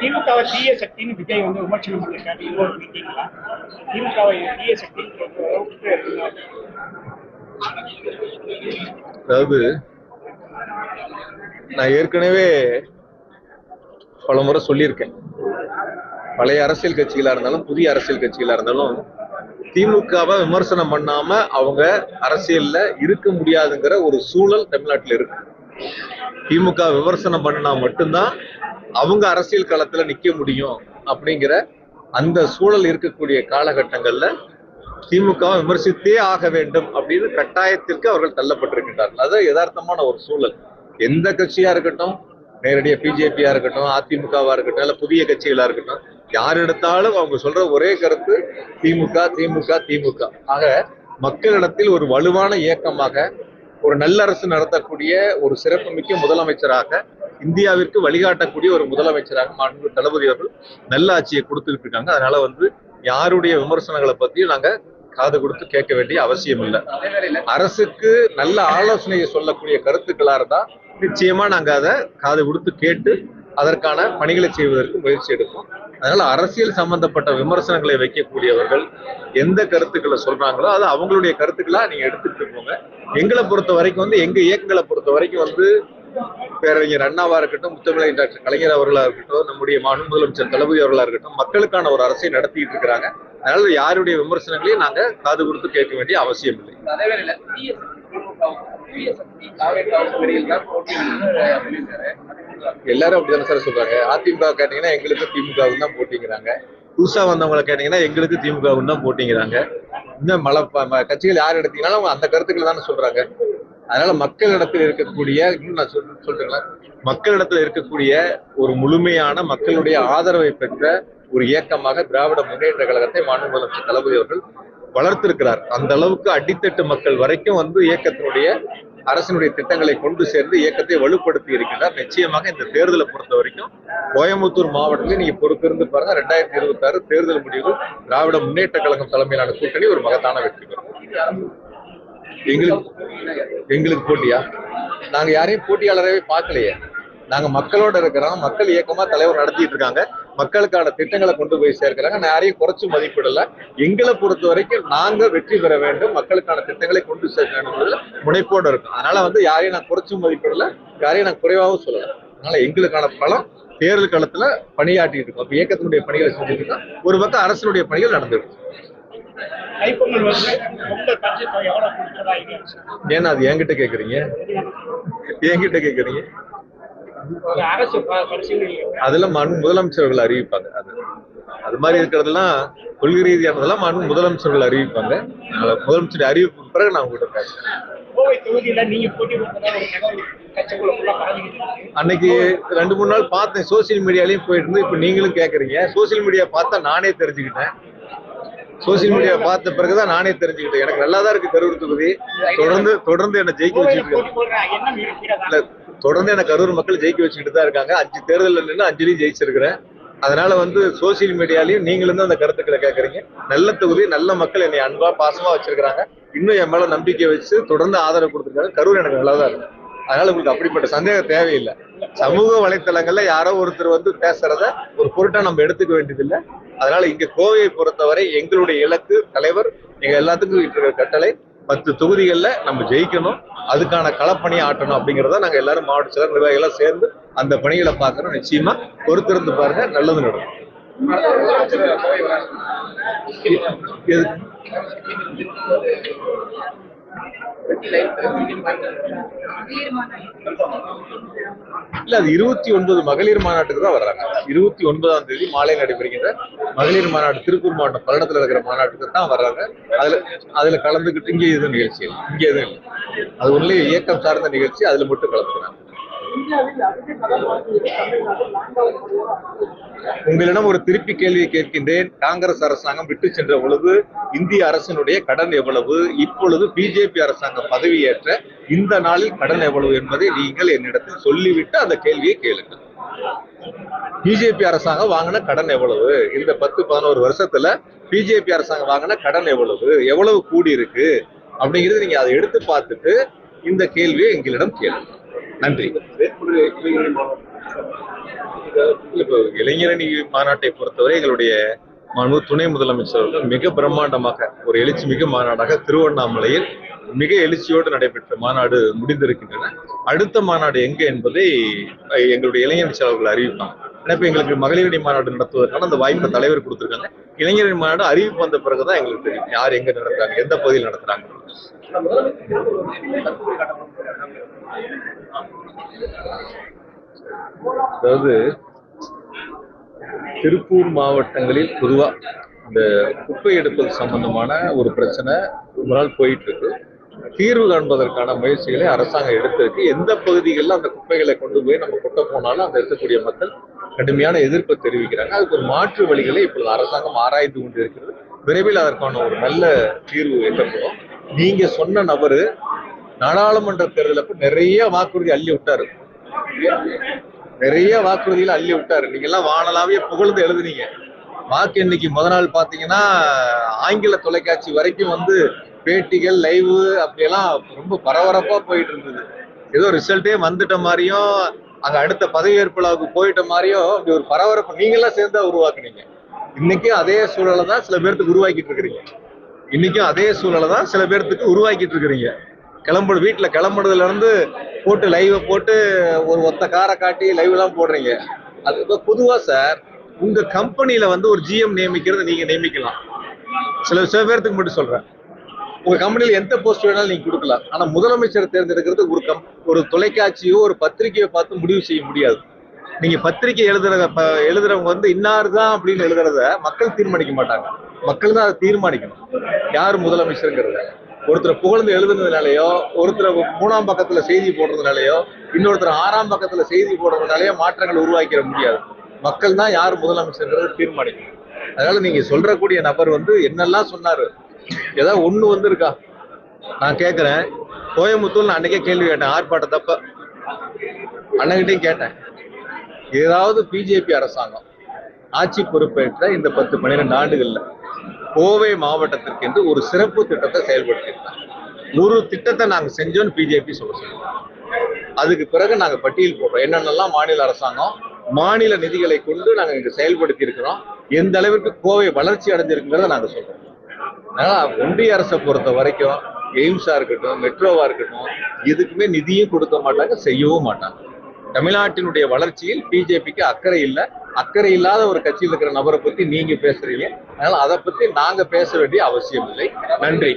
திமுகவை தீய சக்தின்னு விஜய் வந்து விமர்சனம் பண்ணிருக்காரு இன்னொரு மீட்டிங்ல திமுகவை தீய சக்தின்னு அதாவது நான் ஏற்கனவே பல முறை சொல்லியிருக்கேன். பழைய அரசியல் கட்சிகளா இருந்தாலும் புதிய அரசியல் கட்சிகளா இருந்தாலும் திமுகவை விமர்சனம் பண்ணாம அவங்க அரசியல்ல இருக்க முடியாதுங்கிற ஒரு சூழல் தமிழ்நாட்டில் இருக்கு. திமுக விமர்சனம் பண்ணா மட்டும்தான் அவங்க அரசியல் களத்துல நிக்க முடியும் அப்படிங்கிற அந்த சூழல் இருக்கக்கூடிய காலகட்டங்கள்ல திமுகவை விமர்சித்தே ஆக வேண்டும் அப்படின்னு கட்டாயத்திற்கு அவர்கள் தள்ளப்பட்டிருக்கின்றார்கள். அது யதார்த்தமான ஒரு சூழல். எந்த கட்சியா இருக்கட்டும் நேரடியா பிஜேபியா இருக்கட்டும் அதிமுகவா இருக்கட்டும் இல்ல புதிய கட்சிகளா இருக்கட்டும் யார் எடுத்தாலும் அவங்க சொல்ற ஒரே கருத்து திமுக திமுக திமுக. ஆக மக்களிடத்தில் ஒரு வலுவான இயக்கமாக ஒரு நல்லரசு நடத்தக்கூடிய ஒரு சிறப்புமிக்க முதலமைச்சராக இந்தியாவிற்கு வழிகாட்டக்கூடிய ஒரு முதலமைச்சராக மாண்பு தளபதி அவர்கள் நல்ல ஆட்சியை கொடுத்துக்கிட்டு இருக்காங்க. அதனால வந்து யாருடைய விமர்சனங்களை பத்தியும் நாங்க காது கொடுத்து கேட்க வேண்டிய அவசியம் இல்லை. அரசுக்கு நல்ல ஆலோசனையை சொல்லக்கூடிய கருத்துக்களா இருந்தா நிச்சயமா நாங்க அதை காது கொடுத்து கேட்டு அதற்கான பணிகளை செய்வதற்கு முயற்சி எடுப்போம். அதனால அரசியல் சம்பந்தப்பட்ட விமர்சனங்களை வைக்கக்கூடியவர்கள் எந்த கருத்துக்களை சொல்றாங்களோ அது அவங்களுடைய கருத்துக்களா நீங்க எடுத்துக்கிட்டு போங்க. எங்களை பொறுத்த வரைக்கும் வந்து எங்க இயக்கங்களை பொறுத்த வரைக்கும் வந்து பேரறிஞர் அண்ணாவா இருக்கட்டும் முத்தமிழை டாக்டர் கலைஞர் அவர்களா இருக்கட்டும் நம்முடைய மாநில முதலமைச்சர் தளபதி அவர்களா இருக்கட்டும் மக்களுக்கான ஒரு அரசை நடத்திட்டு இருக்கிறாங்க. அதனால யாருடைய விமர்சனங்களையும் நாங்க காது கொடுத்து கேட்க வேண்டிய அவசியம் இல்லை. திமுகவும் எல்லாரும் அப்படிதானே சார் சொல்றாங்க? அதிமுக கேட்டீங்கன்னா எங்களுக்கு திமுகவுக்கு தான் போட்டிங்கிறாங்க. புதுசா வந்தவங்களை கேட்டீங்கன்னா எங்களுக்கு திமுகவுக்கு தான் போட்டிங்கிறாங்க. இன்னும் மல ப- ம- கட்சிகள் யார் எடுத்தீங்கன்னாலும் அவங்க அந்த கருத்துக்களை தானே சொல்றாங்க. அதனால மக்களிடத்தில் இருக்கக்கூடிய இன்னும் நான் சொல் சொல்றேங்களா? மக்களிடத்தில் இருக்கக்கூடிய ஒரு முழுமையான மக்களுடைய ஆதரவை பெற்ற ஒரு இயக்கமாக திராவிட முன்னேற்ற கழகத்தை மாநில முதலமைச்சர் தளபதி அவர்கள் வளர்த்திருக்கிறார். அந்த அளவுக்கு அடித்தட்டு மக்கள் வரைக்கும் வந்து இயக்கத்தினுடைய அரசினுடைய திட்டங்களை கொண்டு சேர்ந்து இயக்கத்தை வலுப்படுத்தி இருக்கிறார் நிச்சயமாக இந்த தேர்தலை பொறுத்த வரைக்கும் கோயம்புத்தூர் மாவட்டத்தில் நீங்க பொறுத்திருந்து பாருங்க ரெண்டாயிரத்தி இருபத்தி ஆறு தேர்தல் முடிவு திராவிட முன்னேற்ற கழகம் தலைமையிலான கூட்டணி ஒரு மகத்தான வெற்றி பெறும். எங்களுக்கு எங்களுக்கு போட்டியா? நாங்க யாரையும் போட்டியாளரவே பார்க்கலையே. நாங்க மக்களோட இருக்கிறோம். மக்கள் இயக்கமா தலைவர் நடத்திட்டு இருக்காங்க. மக்களுக்கான திட்டங்களை கொண்டு போய் சேர்க்கிறாங்க. நான் யாரையும் குறைச்சு மதிப்பிடல. எங்களை பொறுத்த வரைக்கும் நாங்க வெற்றி பெற வேண்டும். மக்களுக்கான திட்டங்களை கொண்டு சேர்க்க வேண்டும் முனைப்போடு இருக்கும். அதனால வந்து யாரையும் நான் குறைச்சு மதிப்பிடல. யாரையும் நான் குறைவாகவும் சொல்லல. அதனால எங்களுக்கான பலம் தேர்தல் காலத்துல பணியாற்றிட்டு இருக்கோம். இயக்கத்தினுடைய பணிகளை செஞ்சுட்டு இருக்கோம். ஒரு பக்கம் அரசினுடைய பணிகள் நடந்துருக்கு ஏன்னா அது என்கிட்ட கேக்குறீங்க. என்கிட்ட கேக்குறீங்க. அதெல்லாம் மண் முதலமைச்சர்கள் அறிவிப்பாங்க. அது அது மாதிரி இருக்கிறதெல்லாம் கொள்கை ரீதியானதெல்லாம் மண் முதலமைச்சர்கள் அறிவிப்பாங்க. முதலமைச்சர் அறிவிப்பு பிறகு நான் உங்ககிட்ட பேசுறேன். அன்னைக்கு ரெண்டு மூணு நாள் பார்த்தேன். சோசியல் மீடியாலயும் போயிட்டு இருந்து இப்ப நீங்களும் கேக்குறீங்க. சோசியல் மீடியா பார்த்தா நானே தெரிஞ்சுக்கிட்டேன். சோசியல் மீடியா பார்த்த பிறகுதான் நானே தெரிஞ்சுக்கிட்டேன். எனக்கு நல்லா தான் இருக்கு கரூர் தொகுதி. தொடர்ந்து தொடர்ந்து என்ன ஜெயிக்க வச்சுட்டு தொடர்ந்து எனக்கு கரூர் மக்கள் ஜெயிக்க வச்சுக்கிட்டு தான் இருக்காங்க. அஞ்சு தேர்தலில் நின்று அஞ்சுலையும் ஜெயிச்சிருக்கிறேன். அதனால வந்து சோசியல் மீடியாலையும் நீங்களும் தான் அந்த கருத்துக்களை கேட்கறீங்க நல்ல தொகுதி நல்ல மக்கள் என்னை அன்பா பாசமா வச்சிருக்கிறாங்க. இன்னும் என் மேல நம்பிக்கை வச்சு தொடர்ந்து ஆதரவு கொடுத்துருக்காங்க. கரூர் எனக்கு நல்லா தான் இருக்கு. அதனால உங்களுக்கு அப்படிப்பட்ட சந்தேகம் தேவையில்லை. சமூக வலைத்தளங்கள்ல யாரோ ஒருத்தர் வந்து பேசுறத ஒரு பொருட்டா நம்ம எடுத்துக்க வேண்டியதில்லை. அதனால இங்க கோவையை பொறுத்தவரை எங்களுடைய இலக்கு தலைவர் எங்க எல்லாத்துக்கும் இருக்கிற கட்டளை பத்து தொகுதிகள்ல நம்ம ஜெயிக்கணும் அதுக்கான களப்பணியை ஆட்டணும் அப்படிங்கறத நாங்க எல்லாரும் மாவட்ட செயலர் நிர்வாகிகளாக சேர்ந்து அந்த பணிகளை பார்க்கறோம் நிச்சயமா பொறுத்திருந்து பாருங்க நல்லது நடக்கும். இது- இல்ல அது இருபத்தி ஒன்பது மகளிர் மாநாட்டுக்கு தான் வர்றாங்க. இருபத்தி ஒன்பதாம் தேதி மாலை நடைபெறுகின்ற மகளிர் மாநாடு திருப்பூர் மாவட்டம் பல்லடத்துல இருக்கிற மாநாட்டுக்கு தான் வர்றாங்க. அதுல அதுல கலந்துக்கிட்டு இங்கே எதுவும் நிகழ்ச்சி இல்லை இங்கே எதுவும் இல்லை. அது ஒன்லி இயக்கம் சார்ந்த நிகழ்ச்சி அதுல மட்டும் கலந்துக்கிறாங்க. உங்களிடம் ஒரு திருப்பி கேள்வியை கேட்கின்றேன். காங்கிரஸ் அரசாங்கம் விட்டு சென்ற பொழுது இந்திய அரசினுடைய கடன் எவ்வளவு? இப்பொழுது பிஜேபி அரசாங்கம் பதவியேற்ற இந்த நாளில் கடன் எவ்வளவு என்பதை நீங்கள் என்னிடத்தில் சொல்லிவிட்டு அந்த கேள்வியை கேளுங்கள். பிஜேபி அரசாங்கம் வாங்கின கடன் எவ்வளவு? இந்த பத்து பதினோரு வருஷத்துல பிஜேபி அரசாங்கம் வாங்கின கடன் எவ்வளவு? எவ்வளவு கூடி இருக்கு அப்படிங்கிறது நீங்க அதை எடுத்து பார்த்துட்டு இந்த கேள்வியை எங்களிடம் கேளுங்க நன்றி. இப்போ இளைஞரணி மாநாட்டை பொறுத்தவரை எங்களுடைய மாண்பு துணை முதலமைச்சர் அவர்கள் மிக பிரம்மாண்டமாக ஒரு எழுச்சி மிக மாநாடாக திருவண்ணாமலையில் மிக எழுச்சியோடு நடைபெற்ற மாநாடு முடிந்திருக்கின்றன. அடுத்த மாநாடு எங்க என்பதை எங்களுடைய இளைஞரணி செயலர்கள் அறிவிப்பாங்க. ஏன்னா இப்போ எங்களுக்கு மகளிரணி மாநாடு நடத்துவதற்கான அந்த வாய்ப்பை தலைவர் கொடுத்திருக்காங்க. இளைஞரணி மாநாடு அறிவிப்பு வந்த பிறகுதான் எங்களுக்கு தெரியும் யார் எங்க நடத்துறாங்க எந்த பகுதியில் நடத்துறாங்க. அதாவது திருப்பூர் மாவட்டங்களில் பொதுவா இந்த குப்பை எடுப்பது சம்பந்தமான ஒரு பிரச்சனை ரொம்ப நாள் போயிட்டு இருக்கு தீர்வு காண்பதற்கான முயற்சிகளை அரசாங்கம் எடுத்திருக்கு. எந்த பகுதிகளில் அந்த குப்பைகளை கொண்டு போய் நம்ம கொட்ட போனாலும் அந்த இருக்கக்கூடிய மக்கள் கடுமையான எதிர்ப்பை தெரிவிக்கிறாங்க. அதுக்கு ஒரு மாற்று வழிகளை இப்பொழுது அரசாங்கம் ஆராய்ந்து கொண்டு இருக்கிறது விரைவில் அதற்கான ஒரு நல்ல தீர்வு எட்டப்படும் நீங்க சொன்ன நபரு நாடாளுமன்ற தேர்தலப்ப நிறைய வாக்குறுதி அள்ளி விட்டாரு. நிறைய வாக்குறுதிகளை அள்ளி விட்டாரு. நீங்க எல்லாம் வானலாவே புகழ்ந்து எழுதுனீங்க. வாக்கு இன்னைக்கு முத நாள் பாத்தீங்கன்னா ஆங்கில தொலைக்காட்சி வரைக்கும் வந்து பேட்டிகள் லைவ் அப்படியெல்லாம் ரொம்ப பரபரப்பா போயிட்டு இருந்தது. ஏதோ ரிசல்ட்டே வந்துட்ட மாதிரியும் அங்க அடுத்த பதவியேற்பு போயிட்ட மாதிரியும் அப்படி ஒரு பரபரப்பு நீங்க எல்லாம் சேர்ந்தா உருவாக்குனீங்க. இன்னைக்கும் அதே சூழலை தான் சில பேர்த்துக்கு உருவாக்கிட்டு இருக்கிறீங்க. இன்னைக்கும் அதே சூழலை தான் சில பேர்த்துக்கு உருவாக்கிட்டு இருக்கிறீங்க. கிளம்பு வீட்டுல கிளம்புறதுல இருந்து போட்டு லைவை போட்டு ஒரு ஒத்த காரை காட்டி லைவ் எல்லாம் போடுறீங்க. அது இப்போ பொதுவா சார் உங்க கம்பெனில வந்து ஒரு ஜிஎம் நியமிக்கிறது நீங்க நியமிக்கலாம். சில சில பேர்த்துக்கு மட்டும் சொல்றேன். உங்க கம்பெனியில எந்த போஸ்ட் வேணாலும் நீங்க கொடுக்கலாம். ஆனா முதலமைச்சர் தேர்ந்தெடுக்கிறது ஒரு கம் ஒரு தொலைக்காட்சியோ ஒரு பத்திரிகையோ பார்த்து முடிவு செய்ய முடியாது. நீங்க பத்திரிகை எழுதுற ப- எழுதுறவங்க வந்து இன்னார் தான் அப்படின்னு எழுதுறத மக்கள் தீர்மானிக்க மாட்டாங்க. மக்கள் தான் அதை தீர்மானிக்கணும். யார் முதலமைச்சருங்கிறத? ஒருத்தர் புகழ்ந்து எழுதுனதுனாலயோ ஒருத்தர் மூணாம் பக்கத்துல செய்தி போடுறதுனாலயோ இன்னொருத்தர் ஆறாம் பக்கத்துல செய்தி போடுறதுனாலயோ மாற்றங்கள் உருவாக்கிட முடியாது. மக்கள் தான் யார் முதலமைச்சர்ங்கிறத தீர்மானிக்கணும். அதனால நீங்க சொல்றக்கூடிய நபர் வந்து என்னெல்லாம் சொன்னாரு? ஏதாவது ஒண்ணு வந்திருக்கா? நான் கேட்கிறேன் கோயம்புத்தூர் நான் அன்னைக்கே கேள்வி கேட்டேன் ஆர்ப்பாட்டத்தப்ப. அண்ணகிட்டையும் கேட்டேன். ஏதாவது பிஜேபி அரசாங்கம் ஆட்சி பொறுப்பேற்ற இந்த பத்து பன்னிரெண்டு ஆண்டுகள்ல கோவை மாவட்டத்திற்கு என்று ஒரு சிறப்பு திட்டத்தை செயல்படுத்தியிருந்தாங்க ஒரு திட்டத்தை நாங்க செஞ்சோம்னு பிஜேபி சொல்ல சொல்லுவோம் அதுக்கு பிறகு நாங்க பட்டியல் போடுறோம். என்னென்னலாம் மாநில அரசாங்கம் மாநில நிதிகளை கொண்டு நாங்க இங்க செயல்படுத்தி இருக்கிறோம் எந்த அளவிற்கு கோவை வளர்ச்சி அடைஞ்சிருக்குங்கிறத நாங்க சொல்றோம். அதனால ஒன்றிய அரசை பொறுத்த வரைக்கும் எய்ம்ஸா இருக்கட்டும் மெட்ரோவா இருக்கட்டும் எதுக்குமே நிதியும் கொடுக்க மாட்டாங்க செய்யவும் மாட்டாங்க. தமிழ்நாட்டினுடைய வளர்ச்சியில் பிஜேபிக்கு அக்கறை இல்லை. அக்கறை இல்லாத ஒரு கட்சியில் இருக்கிற நபரை பத்தி நீங்க பேசுறீங்க. அதனால அதை பத்தி நாங்க பேச வேண்டிய அவசியம் இல்லை நன்றி.